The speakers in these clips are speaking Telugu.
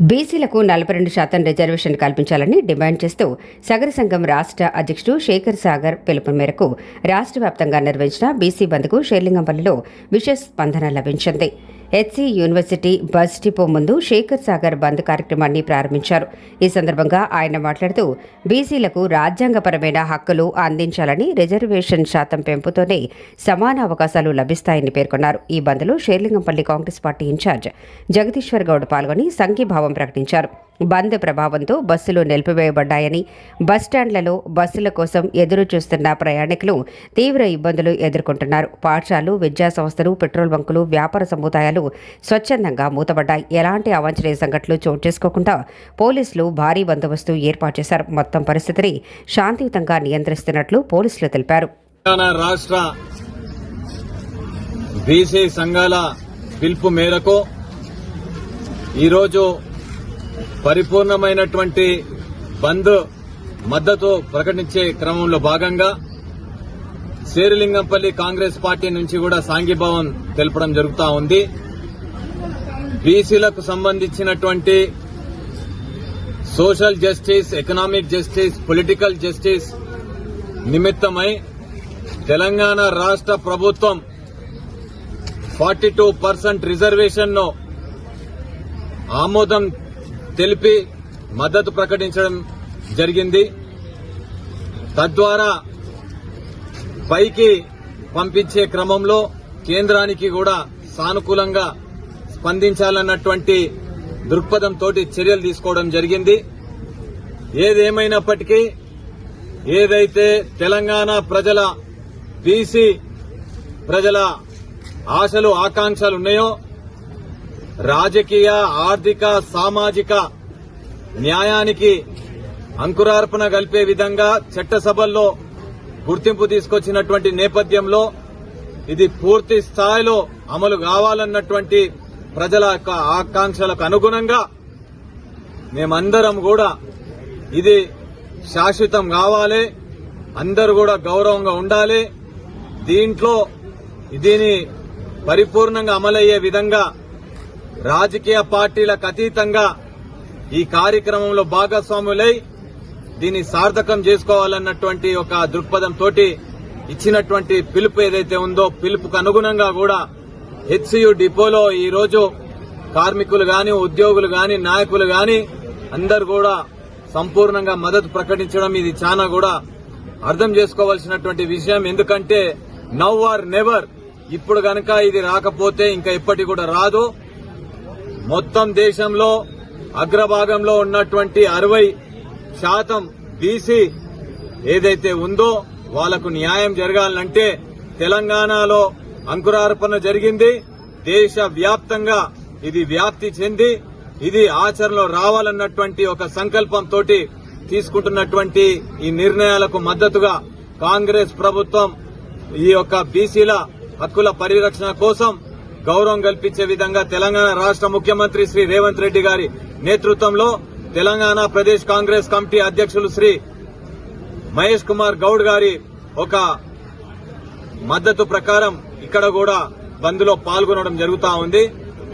బీసీలకు నలభై రెండు శాతం రిజర్వేషన్ కల్పించాలని డిమాండ్ చేస్తూ సగర సంఘం రాష్ట్ర అధ్యక్షుడు శేఖర్ సాగర్ పిలుపు మేరకు రాష్ట్ర వ్యాప్తంగా నిర్వహించిన బీసీ బంద్కు షేర్లింగంపల్లిలో విశేష స్పందన లభించింది. హెచ్సి యూనివర్సిటీ బస్ డిపో ముందు శేఖర్ సాగర్ బంద్ కార్యక్రమాన్ని ప్రారంభించారు. ఈ సందర్భంగా ఆయన మాట్లాడుతూ బీసీలకు రాజ్యాంగపరమైన హక్కులు అందించాలని రిజర్వేషన్ శాతం పెంపుతోనే సమాన అవకాశాలు లభిస్తాయని పేర్కొన్నారు. ఈ బంద్లో షేర్లింగంపల్లి కాంగ్రెస్ పార్టీ ఇన్ఛార్జ్ జగదీశ్వర్ గౌడ్ పాల్గొని సంఘీభావం ప్రకటించారు. బంద్ ప్రభావంతో బస్సులు నిలిపివేయబడ్డాయని బస్టాండ్లలో బస్సుల కోసం ఎదురు చూస్తున్న ప్రయాణికులు తీవ్ర ఇబ్బందులు ఎదుర్కొంటున్నారు. పాఠశాలలు విద్యా సంస్థలు పెట్రోల్ బంకులు వ్యాపార సముదాయాలు స్వచ్ఛందంగా మూతబడ్డాయి ఎలాంటి అవాంఛనీయ సంఘటనలు చోటు చేసుకోకుండా పోలీసులు భారీ బందోబస్తు ఏర్పాటు చేశారు. మొత్తం పరిస్థితిని శాంతియుతంగా నియంత్రిస్తున్నట్లు పోలీసులు తెలిపారు. రాష్ట్ర బీసీ సంఘాల పిలుపు మేరకు ఈరోజు పరిపూర్ణమైనటువంటి బంద్ మద్దతు ప్రకటించే క్రమంలో భాగంగా శేరిలింగంపల్లి కాంగ్రెస్ పార్టీ నుంచి కూడా సాంఘీభావం తెలపడం జరుగుతూ ఉంది. బీసీలకు సంబంధించినటువంటి social justice economic justice political justice నిమిత్తమై తెలంగాణ రాష్ట్ర ప్రభుత్వం ఫార్టీ టూ పర్సెంట్ రిజర్వేషన్ను ఆమోదం తెలిపి మద్దతు ప్రకటించడం జరిగింది. తద్వారా పైకి పంపించే క్రమంలో కేంద్రానికి కూడా సానుకూలంగా స్పందించాలన్నటువంటి దృక్పథంతో చర్యలు తీసుకోవడం జరిగింది. ఏదేమైనప్పటికీ ఏదైతే తెలంగాణ ప్రజల బీసీ ప్రజల ఆశలు ఆకాంక్షలు ఉన్నాయో రాజకీయ ఆర్థిక సామాజిక న్యాయానికి అంకురార్పణ కల్పే విధంగా చట్టసభల్లో గుర్తింపు తీసుకొచ్చినటువంటి నేపథ్యంలో ఇది పూర్తి స్థాయిలో అమలు కావాలన్నటువంటి ప్రజల యొక్క ఆకాంక్షలకు అనుగుణంగా మేమందరం కూడా ఇది శాశ్వతం కావాలి. అందరూ కూడా గౌరవంగా ఉండాలి. దీంట్లో దీని పరిపూర్ణంగా అమలయ్యే విధంగా రాజకీయ పార్టీలకు అతీతంగా ఈ కార్యక్రమంలో భాగస్వాములై దీన్ని సార్థకం చేసుకోవాలన్నటువంటి ఒక దృక్పథంతో ఇచ్చినటువంటి పిలుపు ఏదైతే ఉందో పిలుపుకు అనుగుణంగా కూడా హెచ్సియు డిపోలో ఈ రోజు కార్మికులు గాని ఉద్యోగులు గాని నాయకులు గాని అందరు కూడా సంపూర్ణంగా మద్దతు ప్రకటించడం ఇది చాలా కూడా అర్థం చేసుకోవాల్సినటువంటి విషయం. ఎందుకంటే నవ్ ఆర్ నెవర్. ఇప్పుడు గనక ఇది రాకపోతే ఇంకా ఎప్పటి కూడా రాదు. మొత్తం దేశంలో అగ్రభాగంలో ఉన్నటువంటి అరవై శాతం బీసీ ఏదైతే ఉందో వాళ్ళకు న్యాయం జరగాలంటే తెలంగాణలో అంకురార్పణ జరిగింది. దేశ వ్యాప్తంగా ఇది వ్యాప్తి చెంది ఇది ఆచరణలో రావాలన్నటువంటి ఒక సంకల్పంతో తీసుకుంటున్నటువంటి ఈ నిర్ణయాలకు మద్దతుగా కాంగ్రెస్ ప్రభుత్వం ఈ యొక్క బీసీల హక్కుల పరిరక్షణ కోసం గౌరవం కల్పించే విధంగా తెలంగాణ రాష్ట్ర ముఖ్యమంత్రి శ్రీ రేవంత్ రెడ్డి గారి నేతృత్వంలో తెలంగాణ ప్రదేశ్ కాంగ్రెస్ కమిటీ అధ్యక్షులు శ్రీ మహేష్ కుమార్ గౌడ్ గారి ఒక మద్దతు ప్రకారం ఇక్కడ కూడా బంద్లో పాల్గొనడం జరుగుతా ఉంది.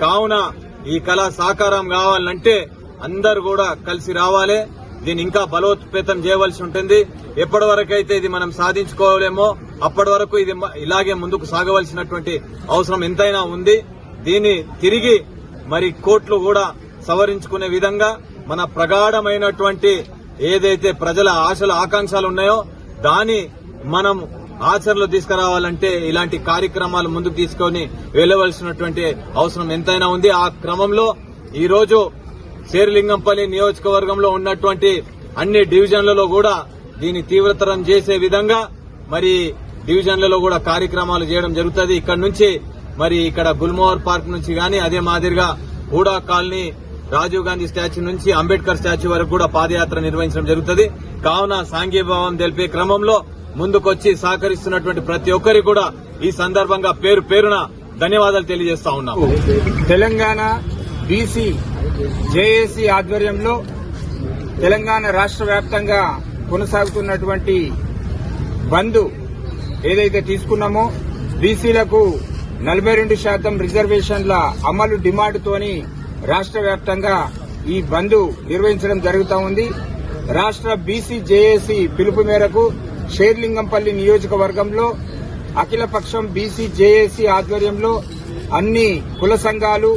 కావున ఈ కళ సాకారం కావాలంటే అందరు కూడా కలిసి రావాలి. దీన్ని ఇంకా బలోత్పేతం చేయవలసి ఉంటుంది. ఎప్పటి వరకైతే ఇది మనం సాధించుకోలేమో అప్పటి వరకు ఇది మ- ఇలాగే ముందుకు సాగవలసినటువంటి అవసరం ఎంతైనా ఉంది. దీన్ని తిరిగి మరి కోర్టులు కూడా సవరించుకునే విధంగా మన ప్రగాఢమైనటువంటి ఏదైతే ప్రజల ఆశలు ఆకాంక్షలు ఉన్నాయో దాని మనం ఆచరణలో తీసుకురావాలంటే ఇలాంటి కార్యక్రమాలు ముందుకు తీసుకొని వెళ్ళవలసినటువంటి అవసరం ఎంతైనా ఉంది. ఆ క్రమంలో ఈరోజు రోజు శేరిలింగంపల్లి నియోజకవర్గంలో ఉన్నటువంటి అన్ని డివిజన్లలో కూడా దీన్ని తీవ్రతరం చేసే విధంగా మరి డివిజన్లలో కూడా కార్యక్రమాలు చేయడం జరుగుతుంది. ఇక్కడ నుంచి మరి ఇక్కడ గుల్మోహర్ పార్క్ నుంచి గాని అదే మాదిరిగా హూడా కాలనీ రాజీవ్ గాంధీ స్టాచ్యూ నుంచి అంబేద్కర్ స్టాచ్యూ వరకు కూడా పాదయాత్ర నిర్వహించడం జరుగుతుంది. కావున సాంఘీభావం తెలిపే క్రమంలో ముందుకొచ్చి సహకరిస్తున్నటువంటి ప్రతి ఒక్కరికి కూడా ఈ సందర్భంగా పేరు పేరున ధన్యవాదాలు తెలియజేస్తా ఉన్నాం. తెలంగాణ బీసీ జేఏసీ ఆధ్వర్యంలో తెలంగాణ రాష్ట్ర వ్యాప్తంగా కొనసాగుతున్నటువంటి బంద్ ఏదైతే తీసుకున్నామో బీసీలకు నలభై రెండు శాతం రిజర్వేషన్ల అమలు డిమాండ్తోని రాష్ట్ర వ్యాప్తంగా ఈ బంద్ నిర్వహించడం జరుగుతూ ఉంది. రాష్ట్ర బీసీ జేఏసీ పిలుపు మేరకు షేర్లింగంపల్లి నియోజకవర్గంలో అఖిలపక్షం బీసీ జేఏసీ ఆధ్వర్యంలో అన్ని కుల సంఘాలు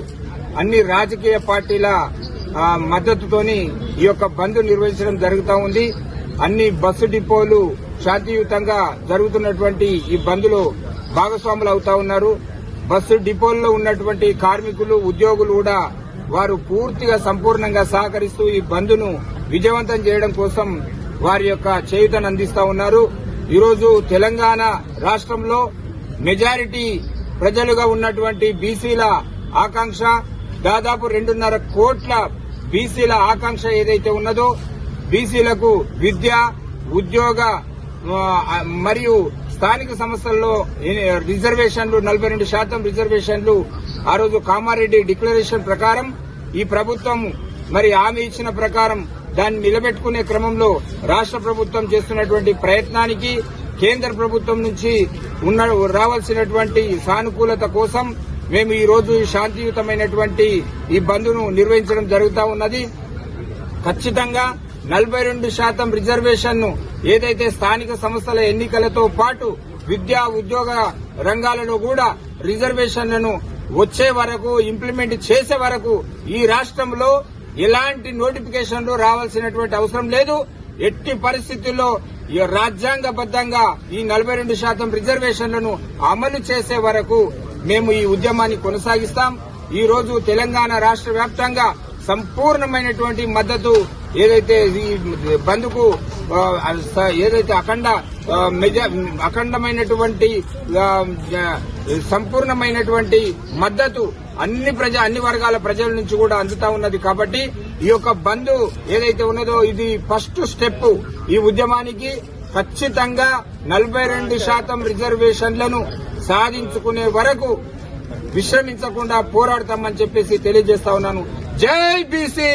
అన్ని రాజకీయ పార్టీల మద్దతుతోని ఈ యొక్క బంద్ నిర్వహించడం జరుగుతూ ఉంది. అన్ని బస్సు డిపోలు శాంతియుతంగా జరుగుతున్నటువంటి ఈ బంద్లో భాగస్వాములు అవుతా ఉన్నారు. బస్సు డిపోల్లో ఉన్నటువంటి కార్మికులు ఉద్యోగులు కూడా వారు పూర్తిగా సంపూర్ణంగా సహకరిస్తూ ఈ బంద్ను విజయవంతం చేయడం కోసం వారి యొక్క చేయుతను అందిస్తా ఉన్నారు. ఈరోజు తెలంగాణ రాష్ట్రంలో మెజారిటీ ప్రజలుగా ఉన్నటువంటి బీసీల ఆకాంక్ష దాదాపు రెండున్నర కోట్ల బీసీల ఆకాంక్ష ఏదైతే ఉన్నదో బీసీలకు విద్య ఉద్యోగ మరియు స్థానిక సంస్థల్లో రిజర్వేషన్లు నలభై రెండు శాతం రిజర్వేషన్లు ఆ రోజు కామారెడ్డి డిక్లరేషన్ ప్రకారం ఈ ప్రభుత్వం మరి హామీ ఇచ్చిన ప్రకారం దాన్ని నిలబెట్టుకునే క్రమంలో రాష్ట్ర ప్రభుత్వం చేస్తున్నటువంటి ప్రయత్నానికి కేంద్ర ప్రభుత్వం నుంచి ఉన్న రావాల్సినటువంటి సానుకూలత కోసం మేము ఈ రోజు శాంతియుతమైనటువంటి ఈ బంద్ను నిర్వహించడం జరుగుతూ ఉన్నది. ఖచ్చితంగా నలభై రెండు శాతం రిజర్వేషన్ను ఏదైతే స్థానిక సంస్థల ఎన్నికలతో పాటు విద్యా ఉద్యోగ రంగాలలో కూడా రిజర్వేషన్లను వచ్చే వరకు ఇంప్లిమెంట్ చేసే వరకు ఈ రాష్ట్రంలో ఎలాంటి నోటిఫికేషన్లు రావాల్సినటువంటి అవసరం లేదు. ఎట్టి పరిస్థితుల్లో ఈ రాజ్యాంగబద్దంగా ఈ నలభై రెండు శాతం రిజర్వేషన్లను అమలు చేసే వరకు మేము ఈ ఉద్యమాన్ని కొనసాగిస్తాం. ఈ రోజు తెలంగాణ రాష్ట్ర వ్యాప్తంగా సంపూర్ణమైనటువంటి మద్దతు ఏదైతే ఈ బంద్కు ఏదైతే అఖండ మెజ అఖండమైనటువంటి సంపూర్ణమైనటువంటి మద్దతు అన్ని ప్రజ అన్ని వర్గాల ప్రజల నుంచి కూడా అందుతా ఉన్నది కాబట్టి ఈ యొక్క బంద్ ఏదైతే ఉన్నదో ఇది ఫస్ట్ స్టెప్ ఈ ఉద్యమానికి. ఖచ్చితంగా నలభై రెండు శాతం రిజర్వేషన్లను సాధించుకునే వరకు విశ్రమించకుండా పోరాడతామని చెప్పేసి తెలియజేస్తా ఉన్నాను. జై బీసీ!